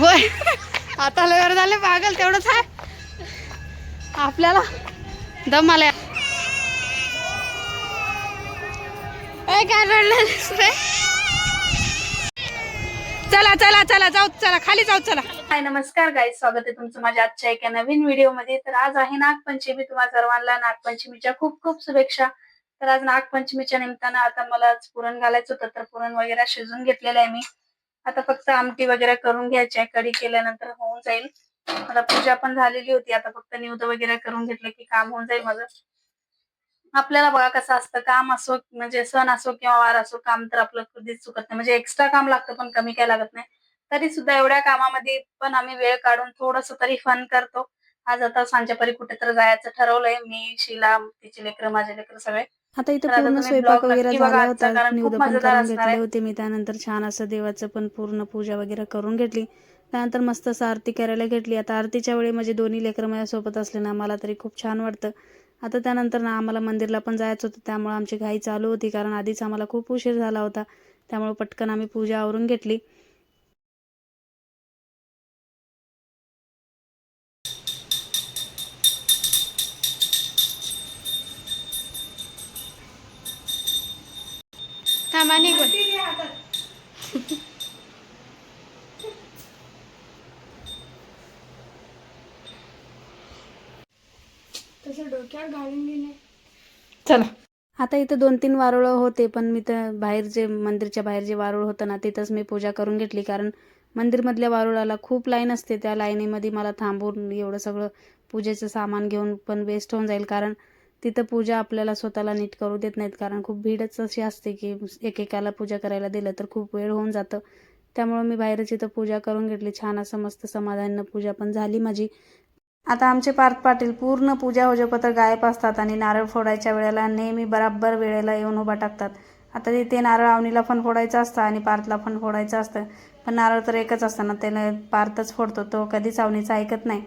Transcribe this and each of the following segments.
होय आता लगर झाले पागल तेवढंच आहे. आपल्याला दम आलाय. काय रडलं रे? चला चला चला जाऊ चला खाली जाऊ चला. हाय नमस्कार गाईज स्वागत आहे तुमचं माझ्या आजच्या एका नवीन व्हिडिओमध्ये तर आज आहे नागपंचमी तुम्हा सर्वांना. नागपंचमीच्या खूप खूप शुभेच्छा. तर आज नागपंचमीच्या निमित्तानं आता मला पुरण घालायचं होतं तर पुरण वगैरे शिजून घेतलेलं आहे मी. आता फक्त आमटी वगैरे करून घ्यायची आहे. कढी केल्यानंतर होऊन जाईल. आता पूजा पण झालेली होती. आता फक्त निवद वगैरे करून घेतलं की काम होऊन जाईल माझं. आपल्याला बघा कसं असतं. काम असो म्हणजे सण असो किंवा वार असो काम तर आपलं कधीच चुकत नाही. म्हणजे एक्स्ट्रा काम लागतं पण कमी काय लागत नाही. तरी सुद्धा एवढ्या कामामध्ये पण आम्ही वेळ काढून थोडस तरी फन करतो. आज आता सांच्यापरी कुठेतरी जायचं ठरवलंय. मी शिला तिचे लेकर माझे लेकर सगळे. आता इथं पूर्ण स्वयंपाक वगैरे झाला होता. निवद पण करून घेतले. होते मी. त्यानंतर छान असं देवाचं पण पूर्ण पूजा वगैरे करून घेतली. त्यानंतर मस्त असं आरती करायला घेतली. आता आरतीच्या वेळी म्हणजे दोन्ही लेकरं माझ्यासोबत असले ना मला तरी खूप छान वाटतं. आता त्यानंतर ना आम्हाला मंदिरला पण जायचं होतं. त्यामुळे आमची घाई चालू होती कारण आधीच आम्हाला खूप उशीर झाला होता. त्यामुळे पटकन आम्ही पूजा आवरून घेतली. थांबा निघून. चला. आता इथं दोन तीन वारुळं होते पण मी तर बाहेर जे मंदिरच्या बाहेर जे वारुळ होतं ना तिथंच मी पूजा करून घेतली. कारण मंदिरमधल्या वारुळाला खूप लाईन असते त्या लाईनीमध्ये मला थांबून एवढं सगळं पूजेचं सामान घेऊन पण वेस्ट होऊन जाईल. कारण तिथं पूजा आपल्याला स्वतःला नीट करू देत नाहीत कारण खूप भीडच अशी असते की एकेकाला पूजा करायला दिलं तर खूप वेळ होऊन जातं. त्यामुळं मी बाहेरच इथं पूजा करून घेतली. छान असं मस्त समाधानानं पूजा पण झाली माझी. आता आमचे पार्थ पाटील पूर्ण पूजा ओजपत्र गायब असतात आणि नारळ फोडायच्या वेळेला नेहमी बराबर वेळेला येऊन उभा टाकतात. आता तिथे नारळ आवनीला पण फोडायचं असतं आणि पार्थला पण फोडायचं असतं. पण नारळ तर एकच असतं ना त्याला पार्थच फोडतो तो कधीच आवनीचं ऐकत नाही.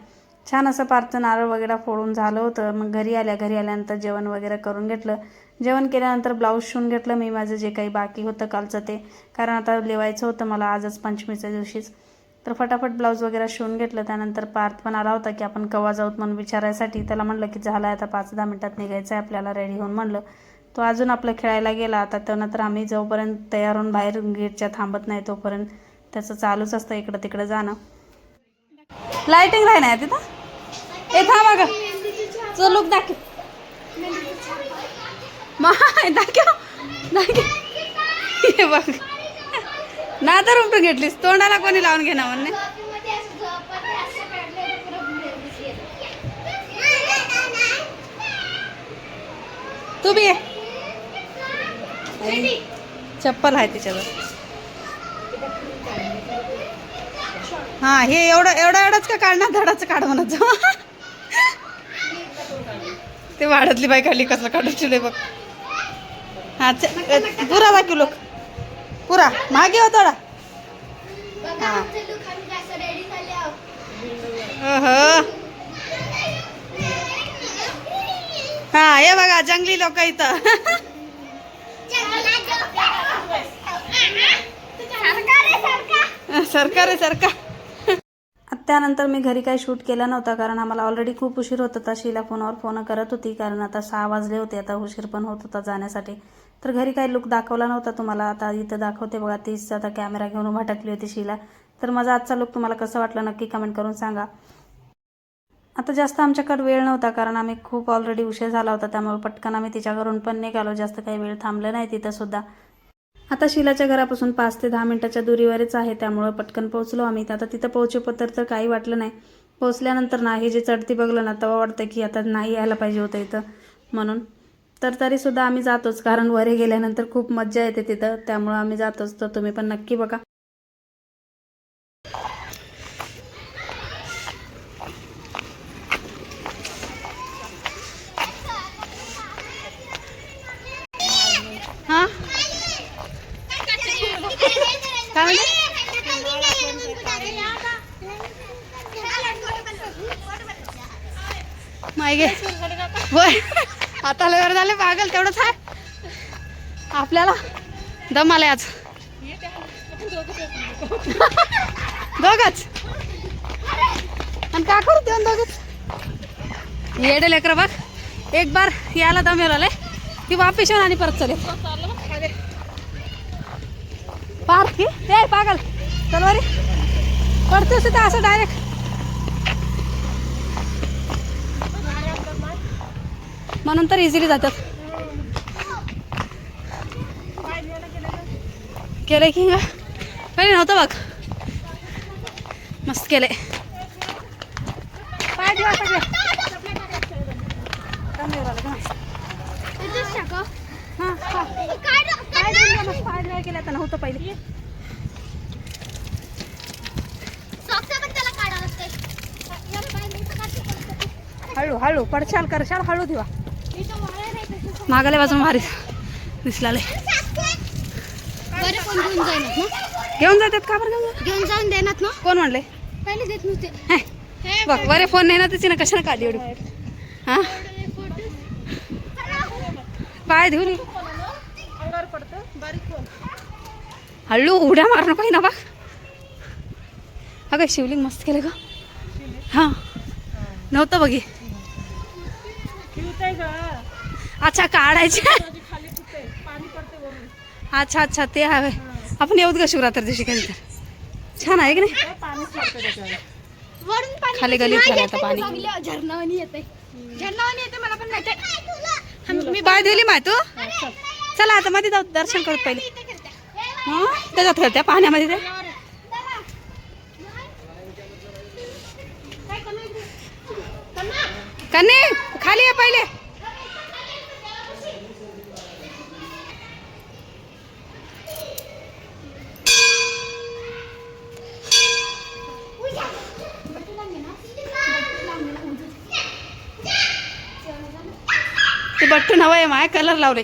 छान असं पारचं नारळ वगैरे फोडून झालं होतं. मग घरी आल्या घरी आल्यानंतर जेवण वगैरे करून घेतलं. जेवण केल्यानंतर ब्लाऊज शिवून घेतलं मी माझं जे काही बाकी होतं कालचं ते. कारण आता लिवायचं होतं मला आजच पंचमीच्या दिवशीच. तर फटाफट ब्लाऊज वगैरे शिवून घेतलं. त्यानंतर पार्थ पण आला होता की आपण कवा जाऊत म्हणून विचारायसाठी. त्याला म्हणलं की झालं आता पाच दहा मिनटात निघायचं आहे आपल्याला रेडी होऊन म्हणलं. तो अजून आपलं खेळायला गेला. आता त्यानंतर आम्ही जोपर्यंत तयार होऊन बाहेर गेटच्या थांबत नाही तोपर्यंत त्याचं चालूच असतं इकडं तिकडं जाणं. लाईटिंग राही नाही तिथं? ए थांबा ग चल दाखव. माय दाखव. दाखव. हे बघ. ना तर उमटून घेतलीस. तोंडाला कोणी लावून घेणार म्हणणे तू बी ये. चप्पल आहे तिच्यावर हा हे एवढं एवढं एवढंच का काढणार? धडाचं काढ म्हणायचं ते वाढतली बाई खाली कसं काढायची बघ. हा पुरा दाखव लोक. पुरा मागे हो थोडा. हा. हा हे बघा जंगली लोक इथं. सरकार आहे सरकार त्यानंतर मी घरी काही शूट केला नव्हता कारण आम्हाला ऑलरेडी खूप उशीर होत होता. शीला फोनवर फोन करत होती कारण आता सहा वाजले होते आता उशीर पण होत होता जाण्यासाठी. तर घरी काही लुक दाखवला नव्हता तुम्हाला. आता इथं दाखवते बघा तीच आता कॅमेरा घेऊन भटकली होती शीला. तर माझा आजचा लुक तुम्हाला कसं वाटलं नक्की कमेंट करून सांगा. आता जास्त आमच्याकडे वेळ नव्हता कारण आम्ही खूप ऑलरेडी उशीर झाला होता त्यामुळे पटकन आम्ही तिच्या घरून पण निघालो. जास्त काही वेळ थांबलं नाही तिथंसुद्धा आता शिलाच्या घरापासून पाच ते दहा मिनिटाच्या दुरीवरच आहे त्यामुळं पटकन पोहोचलो आम्ही. आता तिथं पोहोचेपत्र तर काही वाटलं नाही. पोहोचल्यानंतर ना हे जे चढती बघलं ना तेव्हा वाटतं की आता नाही यायला पाहिजे होतं इथं. म्हणून तर तरीसुद्धा आम्ही जातोच कारण वरे गेल्यानंतर खूप मज्जा येते तिथं. त्यामुळं आम्ही जातोच. तर तुम्ही पण नक्की बघा हा काय म्हणते मागे होय आता लगर झाले पागल तेवढंच आहे आपल्याला दम आलाय आज. दोघच. आणि का करू देऊन दोघच? येडे लेकर बघ एक बार यायला दम आले की वापिस येऊन आणि परत चले. पार की ते पागल. चल बरी. पडतेस तिथं असं डायरेक्ट म्हणून तर इझिली जातात केलंय की का पहिले नव्हतं बघ मस्त केलंय पाय ठेवा सगळे कमी उरालं का मस्त. हां, केलं की? पाय नव्हतं बघ. मस्त. पाय ठेवायला केलं आता नव्हतं पहिले हळू हळू पडशाल करशाल हळू ठेवा. मागाले बाजून भारी दिसलाले कोण घेऊन जाईनात ना. घेऊन जातात का बरं घेऊन जातात? घेऊन जाऊन देणार ना. कोण म्हणले? पहिले देत नव्हते. हे, बघ बरे फोन नाही ना त्याची ना कशाने काढली एवढी हा? पाय धुवून ये. हळू उड्या मारणं पाहिजे ना बघ. अगं शिवलिंग मस्त केलं का हा. नव्हतं बघी. अच्छा काढायचे. अच्छा अच्छा ते हवे. आपण येऊत का शिवरात्र दिवशी कधी तर? छान आहे की नाही? खाली गलीत नाही झालं आता पाणी. बघलं, झरणावानी येते. झरणावानी येते मला पण माहिती मी पाय धुली माय तू? चला आता मध्ये जाऊ दर्शन करत पहिले. हा त्याच्यात खेळत्या पाण्यामध्ये ते? कन्ने खाली आहे पहिले. ते बट्टून हवं आहे माय कलर लावले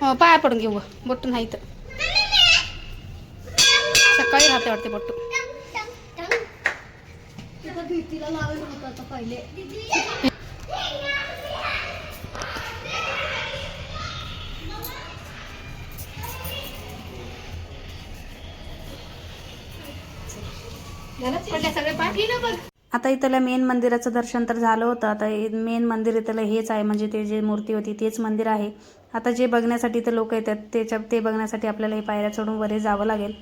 हो पाया पडून घेऊ बट्टू नाही तर सकाळी राहते वाटते बट्टू भीतीला लावलं होतं आता आता इथलं मेन मंदिराचं दर्शन तर झालं होतं. आता मेन मंदिर इथलं हेच आहे. म्हणजे ते जे मूर्ती होती तेच मंदिर आहे. आता जे बघण्यासाठी इथं लोक येतात त्याच्या ते बघण्यासाठी आपल्याला हे पायऱ्या चढून वरे जावं लागेल.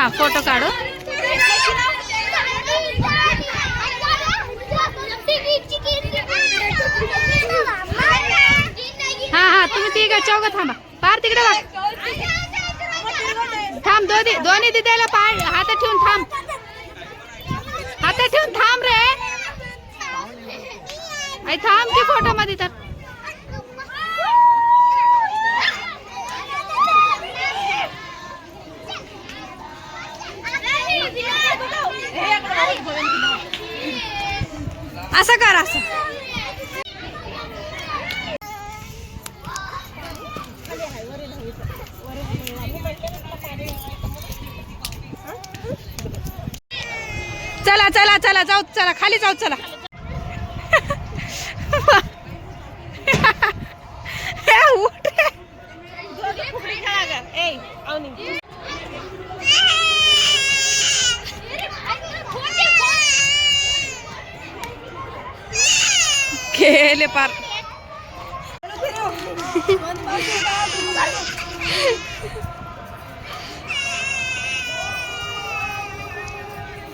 हा फोटो काढू. हा हा तुम्ही तिघ चौघ थांबा. पार तिकडे बघ. थांब दोन्ही दोन्ही तिथेला पाय हातात ठेवून थांब. हातात ठेवून थांब रे. थांब की फोटो मध्ये तर. असं कर असं. चला चला चला जाऊ चला खाली जाऊ चला. उठ.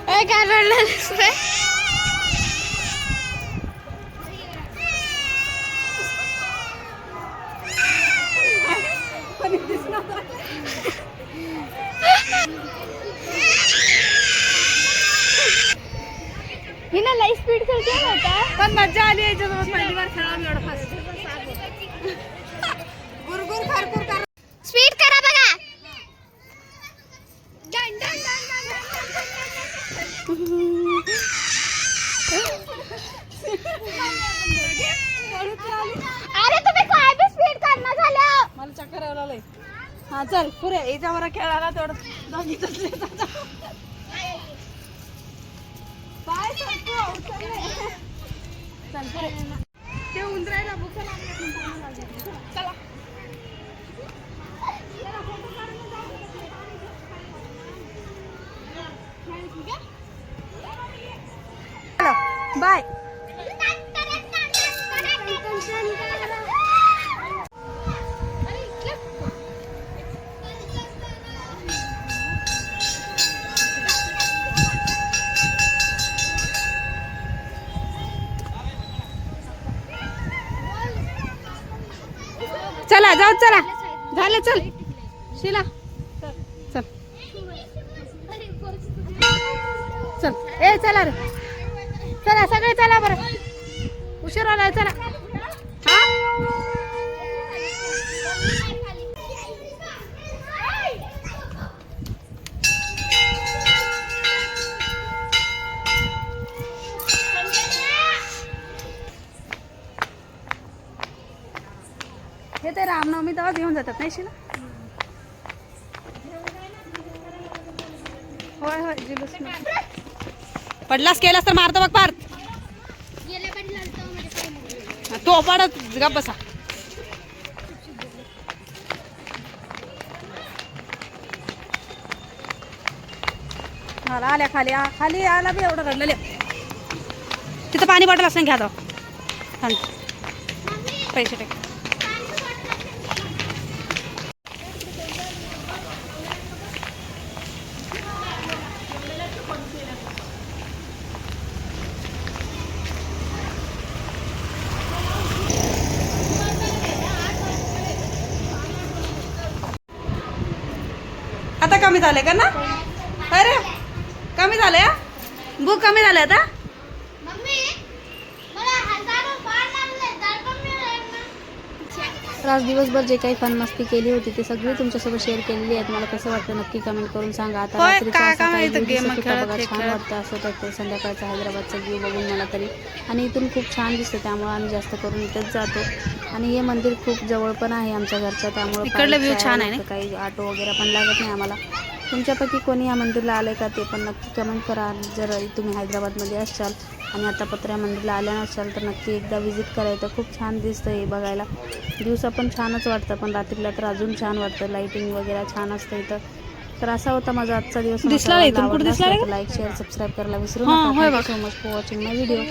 ए, काय रडलं रे? हिनं लई स्पीड खेळते पण मजा आली याच्यासोबत पहिली बार खेळा मी एवढं फास्ट स्पीड करा अरे तुम्ही काय बी स्पीड करणार झालं मला चक्कर यायला लागले हा चल पुरे याच्यावर खेळायला तेवढं बाय चल पुरे बाय. चला जाऊ चला. झालं चल. शिला. चल. चल. ए चला रे. चला सगळे चला बरं. उशीर आलाय चला. हे? ते रामनवमी तेव्हा घेऊन जातात नाही शिला? होय होय जुलूस पडलास केलास तर मारतो बघ पार तो पडत गप बसा. मला आल्या खाली आ, खाली आला बी एवढं रडलेलं. तिथं पाणी बॉटल असं घ्या तो पैसे टाक आता कमी झाले का ना? अरे कमी झाले भूक कमी झाले आता? तर आज दिवसभर जे काही फन मस्ती केली होती ते सगळी तुमच्यासोबत शेअर केलेली आहेत. मला कसं वाटतं नक्की कमेंट करून सांगा. आता बघा, छान. वाटतं असं तर संध्याकाळचा हैदराबादचा व्ह्यू बघून मला तरी. आणि इथून खूप छान दिसतं त्यामुळे आम्ही जास्त करून इथेच जातो. आणि हे मंदिर खूप जवळ पण आहे आमच्या घरच्या त्यामुळे काही ऑटो वगैरे पण लागत नाही आम्हाला. तुमच्यापैकी कोणी या मंदिरला आलंय का ते पण नक्की कमेंट करा. जर तुम्ही हैदराबादमध्ये असाल आणि आता पत्र्या मंदिरला आल्या नसाल तर नक्की एकदा व्हिजिट करायचं खूप छान दिसतं हे बघायला. दिवसा पण छानच वाटतं पण रात्रीला तर अजून छान वाटतं. लाईटिंग वगैरे छान असतं इथं. तर असा होता माझा आजचा दिवस. दिसला? लाईक शेअर सबस्क्राईब करायला विसरू नका. So much for watching my video